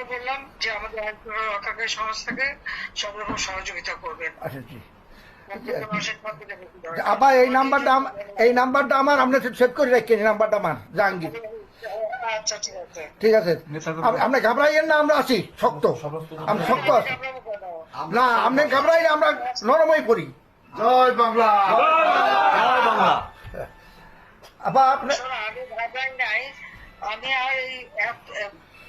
আবার বললাম যে আমাদের রক্ষাকারী সংস্থাকে সব রকম সহযোগিতা করবেন। আচ্ছা জি। দরকার। আবার এই নাম্বারটা এই নাম্বারটা আমার আপনি সেভ করে রাখেন এই নাম্বারটা আমার জাহাঙ্গীর। আচ্ছা ঠিক আছে। ঠিক আছে। আপ- আপনি ঘাবড়াইয়েন না আমরা আছি শক্ত। আমি শক্ত আছি। না আপনি ঘাবড়াই না আমরা নরমই করি জয় বাংলা। আবার আপনি আমি নাই। আমি আর এই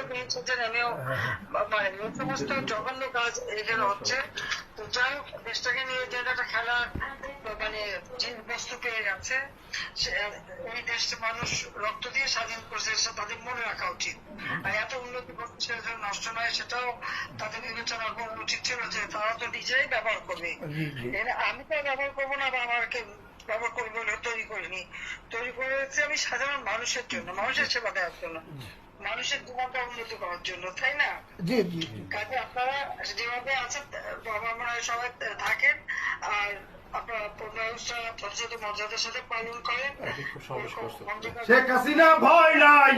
পরে বেরিয়েছে নেমেও মানে এই সমস্ত জঘন্য কাজ এখানে হচ্ছে। তো যাই হোক দেশটাকে নিয়ে যে একটা খেলা মানে যে বস্তু পেয়ে গেছে এই দেশটা মানুষ রক্ত দিয়ে স্বাধীন করেছে সেটা তাদের মনে রাখা উচিত। আর এত উন্নতি করছে নষ্ট নয় সেটাও তাদের বিবেচনা করা উচিত ছিল যে তারা তো নিজেই ব্যবহার করবে। আমি তো ব্যবহার করব না বা আমাকে ব্যবহার করব বলে তৈরি করিনি। তৈরি করেছি আমি সাধারণ মানুষের জন্য মানুষের সেবা দেওয়ার জন্য। মানুষের জীবনটা উন্নতি করার জন্য তাই না? জি জি কাজে আপনারা যেভাবে আছেন বাবা মা সবাই থাকেন আর আপনারা ব্যবস্থা যথাযথ মর্যাদার সাথে পালন করেন। শেখ হাসিনা ভয় নাই।